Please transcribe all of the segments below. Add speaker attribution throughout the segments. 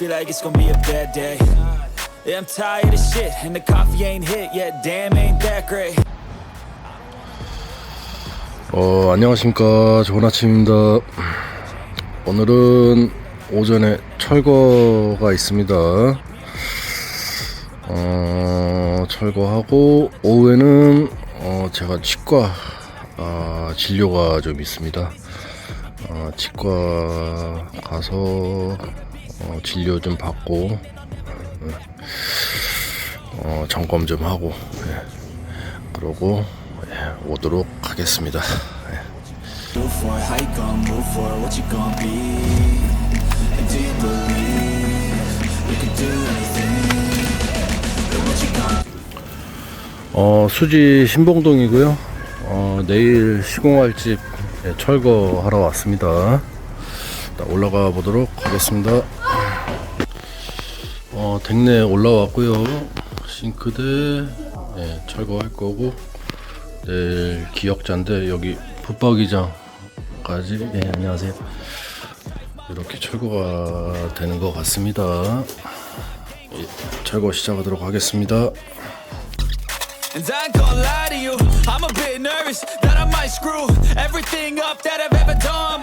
Speaker 1: feel like it's gonna be a bad day. Yeah, I'm tired of shit, and the coffee ain't hit yet. Damn, ain't that great.
Speaker 2: 어, 안녕하십니까. 좋은 아침입니다. 오늘은 오전에 철거가 있습니다. 어, 철거하고, 오후에는, 어, 제가 치과, 아, 진료가 좀 있습니다. 어, 치과 가서, 어, 진료 좀 받고, 어, 점검 좀 하고, 예. 그러고, 예, 오도록 하겠습니다.
Speaker 1: Gonna
Speaker 2: 어, 수지 신봉동이고요. 어, 내일 시공할 집 예, 철거하러 왔습니다. 올라가 보도록 하겠습니다. 어, 댁내 올라왔고요. 싱크대 예, 철거할 거고 내일 기역자인데 여기 붙박이장까지 예, 안녕하세요. 이렇게 철거가 되는 것 같습니다. 예, 철거 시작하도록 하겠습니다.
Speaker 1: And I ain't gonna lie to you, I'm a bit nervous that I might screw everything up that I've ever done.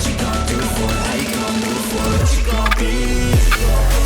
Speaker 1: What you gonna do for it? How you gonna move for? What you gonna be?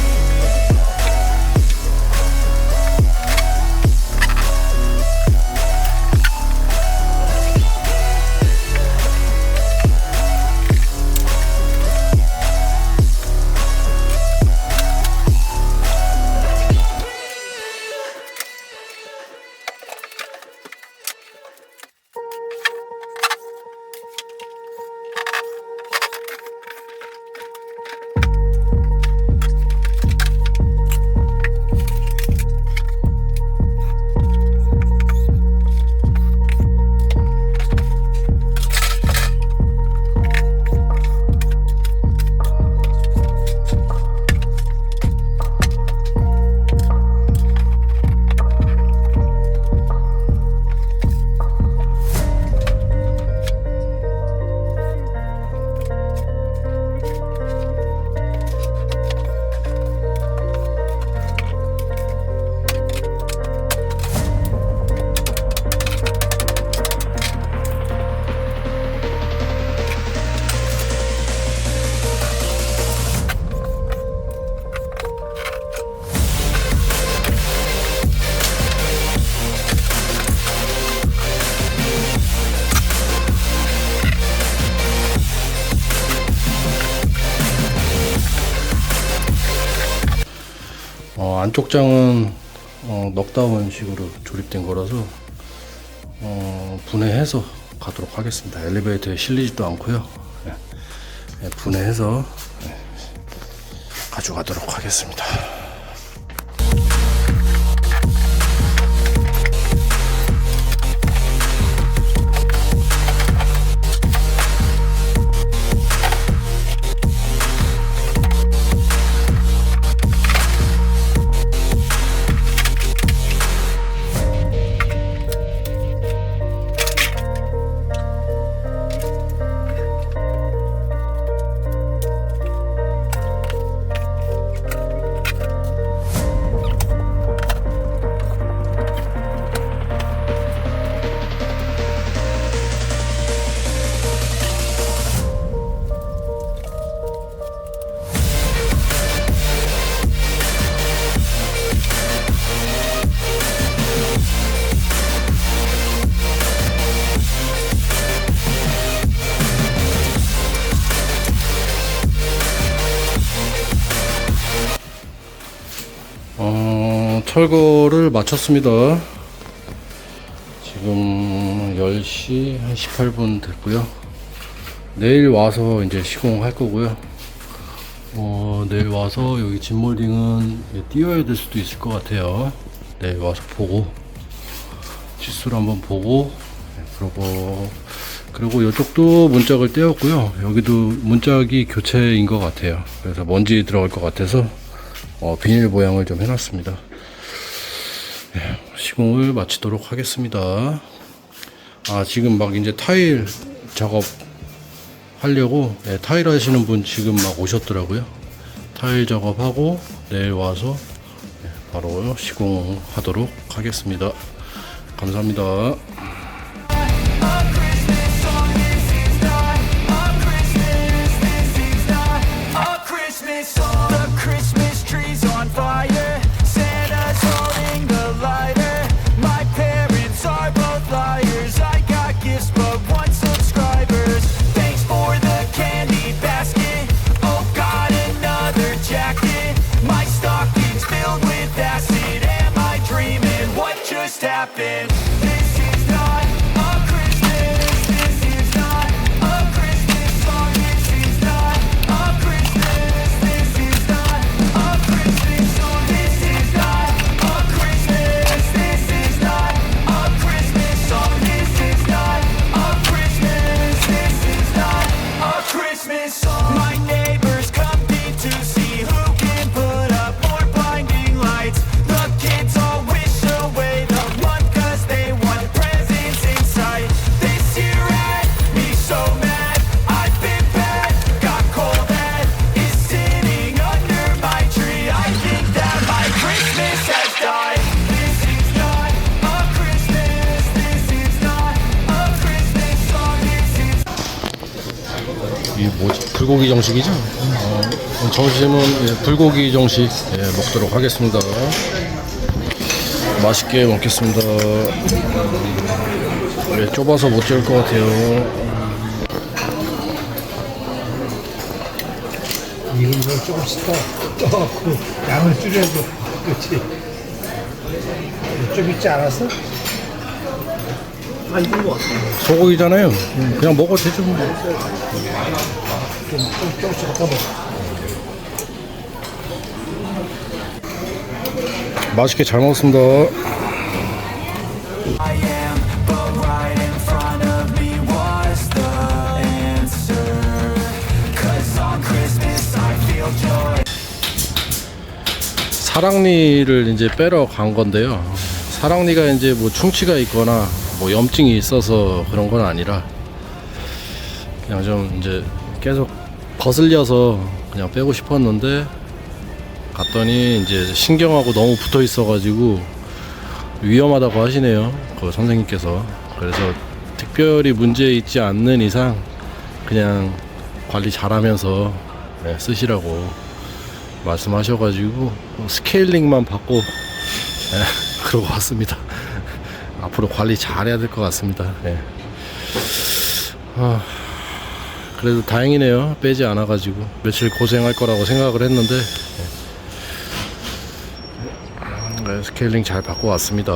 Speaker 2: 어, 안쪽 장은 어, 넉다운식으로 조립된 거라서 어, 분해해서 가도록 하겠습니다. 엘리베이터에 실리지도 않고요. 예, 예, 분해해서 예, 가져가도록 하겠습니다. 어, 철거를 마쳤습니다. 지금 10시 한 18분 됐고요. 내일 와서 이제 시공할 거고요. 어, 내일 와서 여기 진몰딩은 띄워야 될 수도 있을 것 같아요. 내일 와서 보고 치수를 한번 보고 네, 그리고 그리고 이쪽도 문짝을 떼었고요. 여기도 문짝이 교체인 것 같아요. 그래서 먼지 들어갈 것 같아서 어, 비닐 모양을 좀 해놨습니다. 네, 시공을 마치도록 하겠습니다. 아 지금 막 이제 타일 작업 하려고 예, 타일 하시는 분 지금 막 오셨더라고요. 타일 작업하고 내일 와서 예, 바로 시공하도록 하겠습니다. 감사합니다. feel 불고기 정식이죠? 어, 점심은 예, 불고기 정식 예, 먹도록 하겠습니다. 맛있게 먹겠습니다. 예, 좁아서 못 찍을 것 같아요.
Speaker 3: 이런 걸 조금씩 더 떠갖고 양을 줄여줘. 그렇지. 좀 있지 않았어?
Speaker 2: 소고기잖아요. 그냥 먹어도 되죠. 뭐.
Speaker 3: 좀, 좀 조금씩 갖다 먹어.
Speaker 2: 맛있게 잘 먹었습니다. 사랑니를 이제 빼러 간 건데요. 사랑니가 이제 뭐 충치가 있거나 뭐 염증이 있어서 그런 건 아니라 그냥 좀 이제 계속 거슬려서 그냥 빼고 싶었는데 갔더니 이제 신경하고 너무 붙어 있어가지고 위험하다고 하시네요. 그 선생님께서 그래서 특별히 문제 있지 않는 이상 그냥 관리 잘하면서 네, 쓰시라고 말씀하셔가지고 스케일링만 받고 예, 그러고 왔습니다. 앞으로 관리 잘해야 될 것 같습니다. 예. 아, 그래도 다행이네요. 빼지 않아가지고 며칠 고생할 거라고 생각을 했는데 예. 네, 스케일링 잘 받고 왔습니다.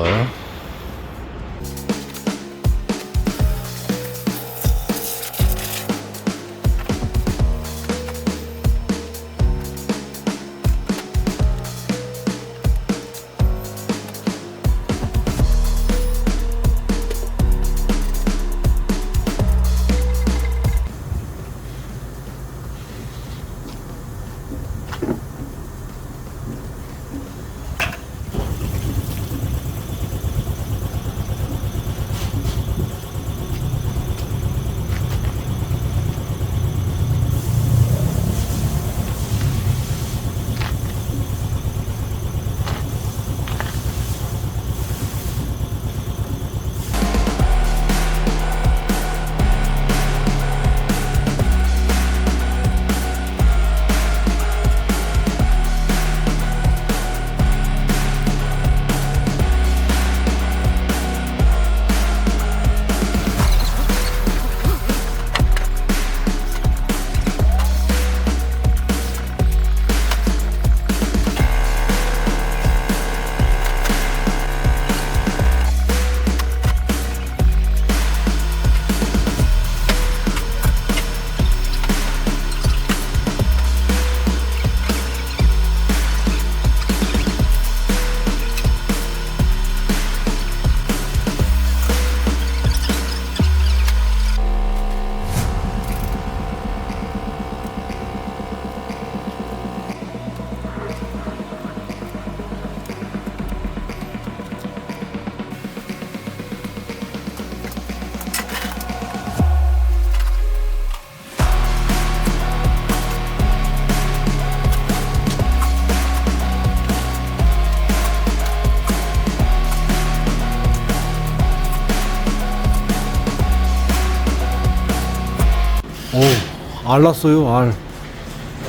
Speaker 2: 알 났어요, 알.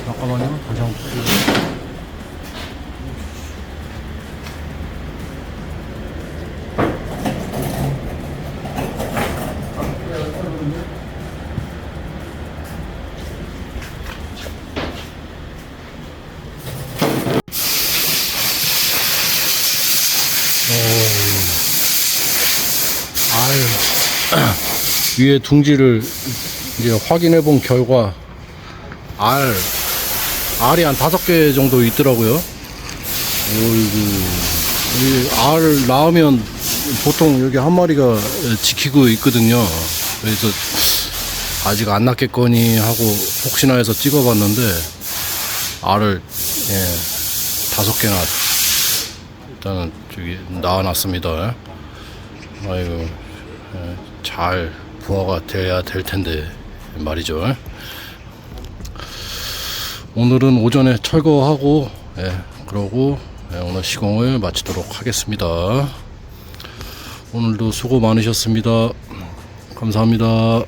Speaker 2: 잠깐만요, 다시 한번 위에 둥지를 이제 확인해 본 결과 알 알이 한 다섯 개 정도 있더라고요. 어이구 이알 낳으면 보통 여기 한 마리가 지키고 있거든요. 그래서 아직 안 낳겠거니 하고 혹시나 해서 찍어봤는데 알을 예, 다섯 개나 일단은 저기 낳아놨습니다. 아이고 예, 잘 부화가 돼야 될 텐데 말이죠. 오늘은 오전에 철거하고 예, 그러고 예, 오늘 시공을 마치도록 하겠습니다. 오늘도 수고 많으셨습니다. 감사합니다.